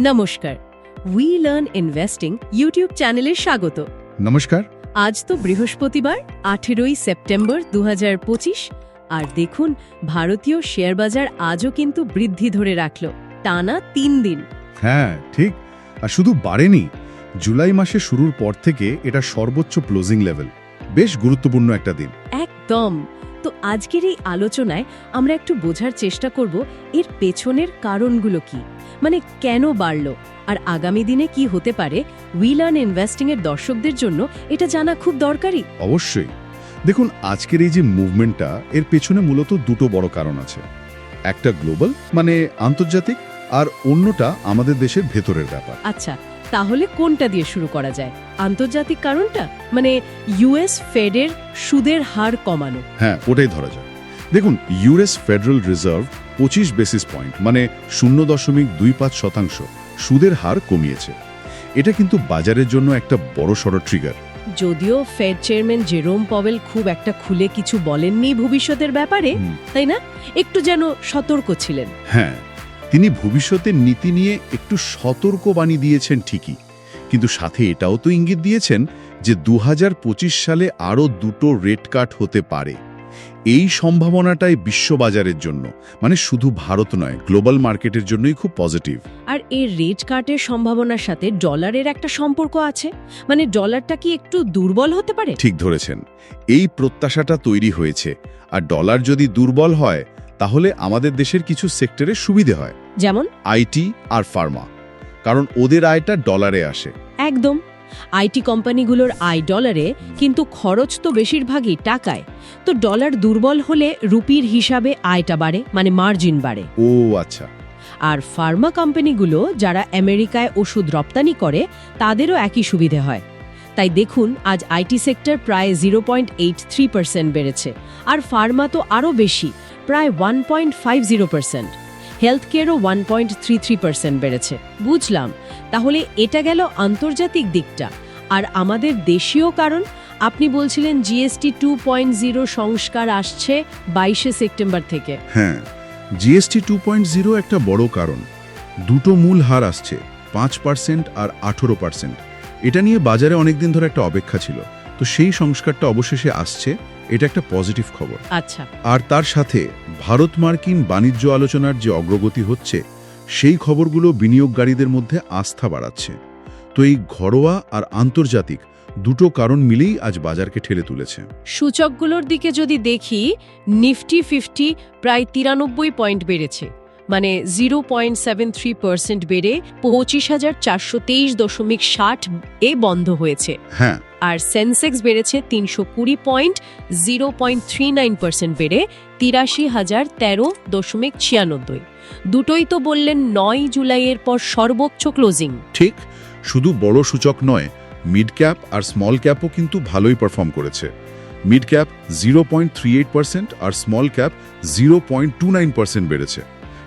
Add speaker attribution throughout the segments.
Speaker 1: নমস্কার। We learn investing YouTube চ্যানেলে স্বাগত।
Speaker 2: নমস্কার।
Speaker 1: আজ তো বৃহস্পতিবার আঠেরোই সেপ্টেম্বর দুহাজার পঁচিশ আর দেখুন ভারতীয় শেয়ার বাজার আজও কিন্তু বৃদ্ধি ধরে রাখল টানা তিন দিন।
Speaker 2: হ্যাঁ ঠিক। আর শুধু বাড়েনি জুলাই মাসে শুরুর পর থেকে এটা সর্বোচ্চ ক্লোজিং লেভেল বেশ গুরুত্বপূর্ণ একটা দিন।
Speaker 1: একদম। তো আজকের এই আলোচনায় আমরা একটু বোঝার চেষ্টা করব এর পেছনের কারণগুলো কি? মানে কেন বাড়ল? আর আগামী দিনে কি হতে পারে? উই লার্ন ইনভেস্টিং এর দর্শকদের জন্য এটা জানা খুব দরকারি।
Speaker 2: অবশ্যই। দেখুন আজকের এই যে মুভমেন্টটা এর পেছনে মূলত দুটো বড় কারণ আছে। একটা গ্লোবাল মানে আন্তর্জাতিক আর অন্যটা আমাদের দেশের ভেতরের ব্যাপার।
Speaker 1: আচ্ছা তাহলে কোনটা দিয়ে শুরু করা যায়? আন্তর্জাতিক কারণটা? মানে ইউএস ফেডের সুদের হার কমানো।
Speaker 2: হ্যাঁ ওটাই ধরা যায় দেখুন ইউএস ফেডারেল রিজার্ভ পঁচিশ বেসিস পয়েন্ট মানে শূন্য দশমিক দুই পাঁচ শতাংশ সুদের হার কমিয়েছে। এটা কিন্তু বাজারের জন্য একটা বড় সড় ট্রিগার
Speaker 1: যদিও ফেড চেয়ারম্যান জেরোম পভেল খুব একটা খুলে কিছু বলেননি ভবিষ্যতের ব্যাপারে তাই না? একটু যেন সতর্ক ছিলেন।
Speaker 2: হ্যাঁ তিনি ভবিষ্যতের নীতি নিয়ে একটু সতর্ক বাণী দিয়েছেন ঠিকই। কিন্তু সাথে এটাও তো ইঙ্গিত দিয়েছেন যে দুহাজার পঁচিশ সালে আরও দুটো রেট কাট হতে পারে। এই সম্ভাবনাটাই বিশ্ববাজারের জন্য। মানে শুধু ভারত নয় গ্লোবাল মার্কেটের জন্যই খুব পজিটিভ।
Speaker 1: আর এই রেট কাটের সম্ভাবনার সাথে ডলারের একটা সম্পর্ক আছে? মানে ডলারটা কি একটু দুর্বল হতে পারে?
Speaker 2: ঠিক ধরেছেন। এই প্রত্যাশাটা তৈরি হয়েছে। আর ডলার যদি দুর্বল হয় তাহলে আমাদের দেশের কিছু সেক্টরে সুবিধে হয়।
Speaker 1: যেমন?
Speaker 2: আইটি আর ফার্মা। কারণ ওদের আয়টা ডলারে আসে।
Speaker 1: একদম। আইটি কোম্পানিগুলোর আয় ডলারে কিন্তু খরচ তো বেশিরভাগই টাকায়। তো ডলার দুর্বল হলে রুপির হিসাবে আয়টা বাড়ে মানে মার্জিন বাড়ে।
Speaker 2: ও আচ্ছা।
Speaker 1: আর ফার্মা কোম্পানিগুলো যারা আমেরিকায় ওষুধ রপ্তানি করে তাদেরও একই সুবিধে হয়। তাই দেখুন আজ আইটি সেক্টর প্রায় zero point eight three percent বেড়েছে। আর ফার্মা তো আরও বেশি প্রায় one point five zero percent health কেয়ারও one point three three percent বেড়েছে। বুঝলাম। তাহলে এটা গেল আন্তর্জাতিক দিকটা। আর আমাদের দেশীয় কারণ, আপনি বলছিলেন জিএসটি টু পয়েন্ট জিরো সংস্কার আসছে বাইশে সেপ্টেম্বর থেকে।
Speaker 2: হ্যাঁ জিএসটি টু পয়েন্ট জিরো একটা বড় কারণ। দুটো মূল হার আসছে, পাঁচ পার্সেন্ট আর আঠেরো পার্সেন্ট এটা নিয়ে বাজারে অনেকদিন ধরে একটা অপেক্ষা ছিল। তো সেই সংস্কারটা অবশেষে আসছে এটা একটা পজিটিভ খবর।
Speaker 1: আচ্ছা।
Speaker 2: আর তার সাথে ভারত মার্কিন বাণিজ্য আলোচনার যে অগ্রগতি হচ্ছে সেই খবরগুলো বিনিয়োগকারীদের মধ্যে আস্থা বাড়াচ্ছে। তো এই ঘরোয়া আর আন্তর্জাতিক দুটো কারণ মিলেই আজ বাজারকে ঠেলে তুলেছে।
Speaker 1: সূচকগুলোর দিকে যদি দেখি নিফটি ফিফটি প্রায় তিরানব্বই পয়েন্ট বেড়েছে। মানে zero point seven three percent বেড়ে পঁচিশ হাজার চারশো তেইশ দশমিক ষাট এ বন্ধ হয়েছে।
Speaker 2: হ্যাঁ
Speaker 1: আর সেন্সেক্স বেড়েছে তিনশো কুড়ি point zero point three nine percent বেড়ে তিরাশি হাজার তেরো দশমিক ছিয়ানব্বই। দুটোই তো বললেন নয় জুলাইয়ের পর সর্বোচ্চ ক্লোজিং।
Speaker 2: ঠিক, শুধু বড় সূচক নয়, মিড ক্যাপ আর স্মল ক্যাপও কিন্তু ভালোই পারফর্ম করেছে। Mid cap zero point three eight percent আর small cap zero point two nine percent বেড়েছে।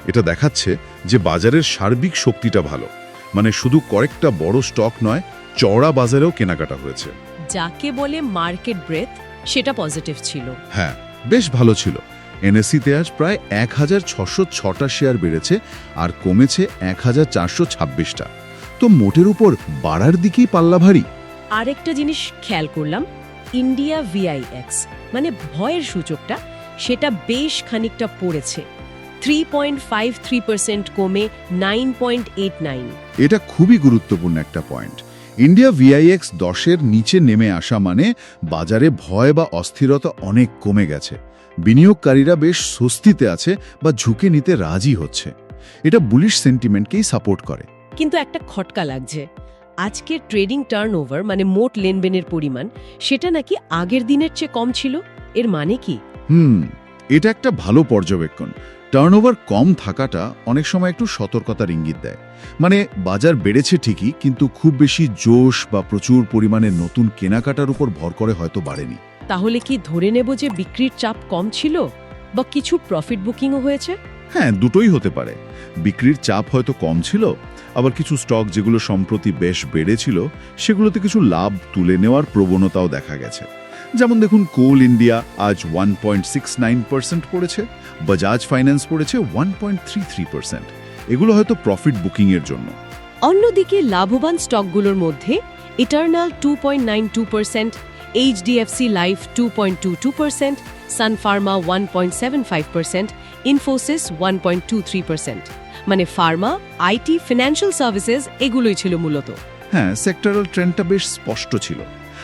Speaker 2: এটা দেখাচ্ছে যে বাজারের সার্বিক শক্তিটা ভালো। মানে শুধু কয়েকটা বড় স্টক নয় চওড়া বাজারেও কেনাকাটা হয়েছে।
Speaker 1: যাকে বলে মার্কেট ব্রেথ সেটা পজিটিভ ছিল।
Speaker 2: হ্যাঁ বেশ ভালো ছিল। এনএসসিতে আজ প্রায় এক হাজার ছশো ছটা শেয়ার বেড়েছে আর কমেছে এক হাজার চারশো ছাব্বিশটা। তো মোটের উপর বাড়ার দিকেই পাল্লা ভারী।
Speaker 1: আরেকটা জিনিস খেয়াল করলাম ইন্ডিয়া ভিআইএক্স মানে ভয়ের সূচকটা সেটা বেশ খানিকটা পড়েছে। Three point five three percent কমে নাইন পয়েন্ট এইট নাইন
Speaker 2: এটা খুবই গুরুত্বপূর্ণ একটা পয়েন্ট ইন্ডিয়া ভিআইএক্স দশের নিচে নেমে আসা মানে বাজারে ভয় বা অস্থিরতা অনেক কমে গেছে। বিনিয়োগকারীরা বেশ স্বস্তিতে আছে বা ঝুঁকে নিতে রাজি হচ্ছে। এটা বুলিশ সেন্টিমেন্টকেই সাপোর্ট করে।
Speaker 1: কিন্তু একটা খটকা লাগছে। আজকের ট্রেডিং টার্নওভার মানে মোট লেনদেনের পরিমাণ সেটা নাকি আগের দিনের চেয়ে কম ছিল? এর মানে কি?
Speaker 2: হুম এটা একটা ভালো পর্যবেক্ষণ। টার্নওভার কম থাকাটা অনেক সময় একটু সতর্কতার ইঙ্গিত দেয়। মানে বাজার বেড়েছে ঠিকই কিন্তু খুব বেশি জোশ বা প্রচুর পরিমাণে নতুন কেনাকাটার উপর ভর করে হয়তো বাড়েনি।
Speaker 1: তাহলে কি ধরে নেব যে বিক্রির চাপ কম ছিল বা কিছু প্রফিট বুকিংও হয়েছে?
Speaker 2: হ্যাঁ দুটোই হতে পারে। বিক্রির চাপ হয়তো কম ছিল আবার কিছু স্টক যেগুলো সম্প্রতি বেশ বেড়েছিল সেগুলোতে কিছু লাভ তুলে নেওয়ার প্রবণতাও দেখা গেছে। যেমন দেখুন কোল ইন্ডিয়া আজ one point six nine percent পড়েছে বাজাজ ফাইন্যান্স পড়েছে one point three three percent এগুলো হয়তো প্রফিট বুকিংয়ের জন্য।
Speaker 1: অন্যদিকে লাভবান স্টকগুলোর মধ্যে Eternal two point nine two percent HDFC Life two point two two percent Sun Pharma one point seven five percent Infosys one point two three percent মানে pharma IT financial services এগুলোই ছিল মূলত।
Speaker 2: হ্যাঁ সেক্টরাল ট্রেন্ডটা বেশ স্পষ্ট ছিল।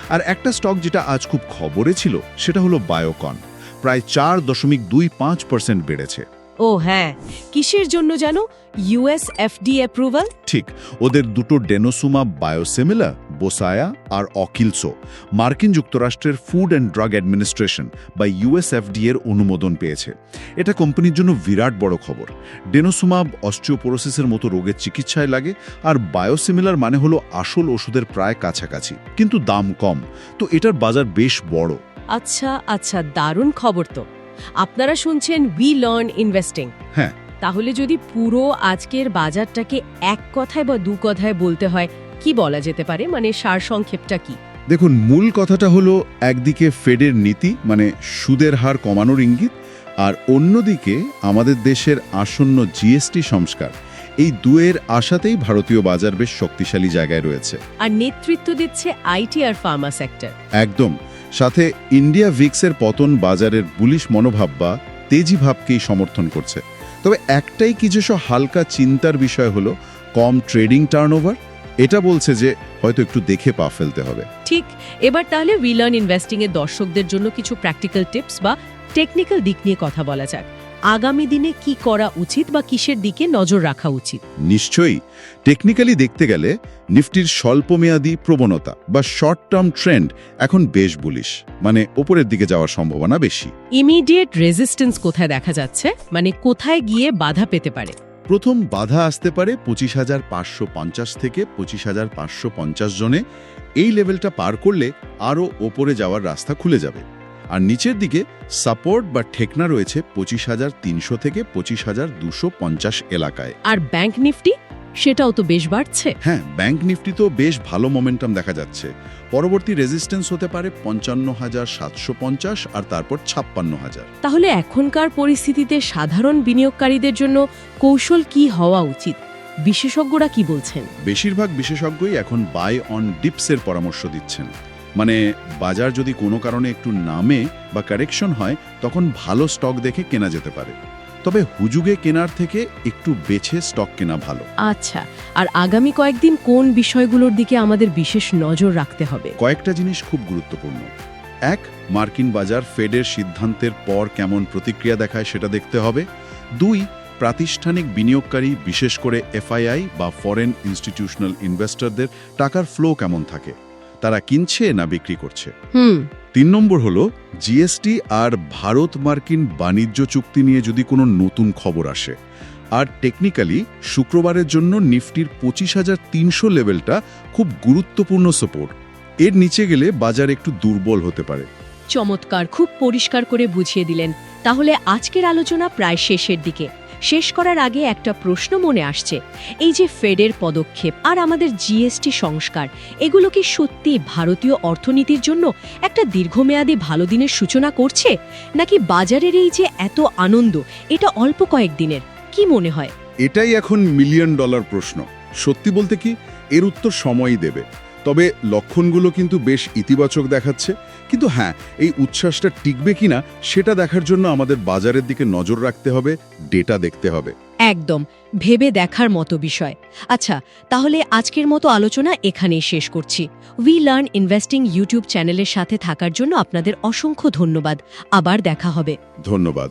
Speaker 2: আর একটা stock যেটা আজ খুব খবরে ছিল, সেটা হলো বায়োকন প্রায় চার দশমিক দুই পাঁচ পার্সেন্ট বেড়েছে।
Speaker 1: ও হ্যাঁ কিসের জন্য জানো? ইউএস এফডি অ্যাপ্রুভাল
Speaker 2: ঠিক ওদের দুটো ডেনোসুমা বায়োসিমিলার বোসায়া আর অকিলসো মার্কিন যুক্তরাষ্ট্রের ফুড অ্যান্ড ড্রাগ অ্যাডমিনিস্ট্রেশন বা ইউএসএফডি এর অনুমোদন পেয়েছে। এটা কোম্পানির জন্য বিরাট বড় খবর। ডেনোসুমাব অস্ট্রিওপোরোসিসের মতো রোগের চিকিৎসায় লাগে আর বায়োসিমিলার মানে হলো আসল ওষুধের প্রায় কাছাকাছি কিন্তু দাম কম। তো এটার বাজার বেশ বড়।
Speaker 1: আচ্ছা আচ্ছা দারুণ খবর তো। আপনারা শুনছেন উই লার্ন ইনভেস্টিং
Speaker 2: হ্যাঁ।
Speaker 1: তাহলে যদি পুরো আজকের বাজারটাকে এক কথায় বা দু কথায় বলতে হয় কি বলা যেতে পারে? মানে সারসংক্ষেপটা কি?
Speaker 2: দেখুন মূল কথাটা হলো একদিকে ফেডের নীতি মানে সুদের হার কমানোর ইঙ্গিত আর অন্যদিকে আমাদের দেশের আসন্ন জিএসটি সংস্কার। এই দুয়ের আশাতেই ভারতীয় বাজার বেশ শক্তিশালী জায়গায় রয়েছে।
Speaker 1: আর নেতৃত্ব দিচ্ছে আইটি আর ফার্মা সেক্টর
Speaker 2: একদম। সাথে ইন্ডিয়া ভিক্সের পতন বাজারের বুলিশ মনোভাব বা তেজি ভাবকেই সমর্থন করছে। তবে একটাই কিছুস হালকা চিন্তার বিষয় হলো, কম ট্রেডিং টার্নওভার? এটা বলছে যে হয়তো একটু দেখে পা ফেলতে হবে।
Speaker 1: ঠিক, এবার তাহলে উইলার্ন ইনভেস্টিং এর দর্শকদের জন্য কিছু প্র্যাকটিক্যাল টিপস বা টেকনিক্যাল দিক নিয়ে কথা বলা যাক। আগামী দিনে কি করা উচিত বা কিসের দিকে নজর রাখা উচিত?
Speaker 2: নিশ্চয়ই। টেকনিক্যালি দেখতে গেলে নিফটির স্বল্পমেয়াদী প্রবণতা বা শর্ট টার্ম ট্রেন্ড এখন বেশ বুলিশ। মানে ওপরের দিকে যাওয়ার সম্ভাবনা বেশি।
Speaker 1: ইমিডিয়েট রেজিস্ট্যান্স কোথায় দেখা যাচ্ছে? মানে কোথায় গিয়ে বাধা পেতে পারে?
Speaker 2: প্রথম বাধা আসতে পারে পঁচিশ হাজার পাঁচশো পঞ্চাশ থেকে পঁচিশ হাজার পাঁচশো পঞ্চাশ জনে। এই লেভেলটা পার করলে আরও ওপরে যাওয়ার রাস্তা খুলে যাবে। আর নিচের দিকে সাপোর্ট বা ঠেকনা রয়েছে পঁচিশ হাজার তিনশো থেকে পঁচিশ হাজার দুশো পঞ্চাশ এলাকায়।
Speaker 1: আর ব্যাংক নিফটি? সেটাও তো বেশ বাড়ছে।
Speaker 2: হ্যাঁ ব্যাংক নিফটি তো বেশ ভালো মোমেন্টাম দেখা যাচ্ছে। পরবর্তী রেজিস্ট্যান্স হতে পারে পঞ্চান্ন হাজার সাতশো পঞ্চাশ আর তারপর ছাপ্পান্ন হাজার।
Speaker 1: তাহলে এখনকার পরিস্থিতিতে সাধারণ বিনিয়োগকারীদের জন্য কৌশল কি হওয়া উচিত? বিশেষজ্ঞরা কি বলছেন?
Speaker 2: বেশিরভাগ বিশেষজ্ঞই এখন বাই অন ডিপসের পরামর্শ দিচ্ছেন। মানে বাজার যদি কোনো কারণে একটু নামে বা কারেকশন হয় তখন ভালো স্টক দেখে কেনা যেতে পারে। তবে হুজুগে কেনার থেকে একটু বেছে স্টক কেনা ভালো।
Speaker 1: আচ্ছা আর আগামী কয়েকদিন কোন বিষয়গুলোর দিকে আমাদের বিশেষ নজর রাখতে হবে?
Speaker 2: কয়েকটা জিনিস খুব গুরুত্বপূর্ণ। এক মার্কিন বাজার ফেডের সিদ্ধান্তের পর কেমন প্রতিক্রিয়া দেখায় সেটা দেখতে হবে। দুই প্রাতিষ্ঠানিক বিনিয়োগকারী বিশেষ করে এফআইআই বা ফরেন ইনস্টিটিউশনাল ইনভেস্টরদের টাকার ফ্লো কেমন থাকে। তারা কিনছে না বিক্রি করছে। তিন নম্বর হলো জিএসটি আর ভারত মার্কিন বাণিজ্য চুক্তি নিয়ে যদি কোনো নতুন খবর আসে। আর টেকনিক্যালি শুক্রবারের জন্য নিফটির পঁচিশ হাজার তিনশো লেভেলটা খুব গুরুত্বপূর্ণ সাপোর্ট এর নিচে গেলে বাজার একটু দুর্বল হতে পারে।
Speaker 1: চমৎকার খুব পরিষ্কার করে বুঝিয়ে দিলেন। তাহলে আজকের আলোচনা প্রায় শেষের দিকে। শেষ করার আগে একটা প্রশ্ন মনে আসছে। এই যে ফেডের পদক্ষেপ আর আমাদের জিএসটি সংস্কার, এগুলো কি সত্যি ভারতীয় অর্থনীতির জন্য একটা দীর্ঘমেয়াদী ভালো দিনের সূচনা করছে? নাকি বাজারের এই যে এত আনন্দ, এটা অল্প কয়েক দিনের? কি মনে হয়?
Speaker 2: এটাই এখন মিলিয়ন ডলার প্রশ্ন। সত্যি বলতে কি? এর উত্তর সময়ই দেবে। তবে লক্ষণগুলো কিন্তু বেশ ইতিবাচক দেখাচ্ছে। কিন্তু হ্যাঁ এই উচ্ছ্বাসটা টিকবে কিনা সেটা দেখার জন্য আমাদের বাজারের দিকে নজর রাখতে হবে ডেটা দেখতে হবে।
Speaker 1: একদম ভেবে দেখার মতো বিষয়। আচ্ছা তাহলে আজকের মতো আলোচনা এখানেই শেষ করছি। উই লার্ন ইনভেস্টিং ইউটিউব চ্যানেলের সাথে থাকার জন্য আপনাদের অসংখ্য ধন্যবাদ। আবার দেখা হবে।
Speaker 2: ধন্যবাদ।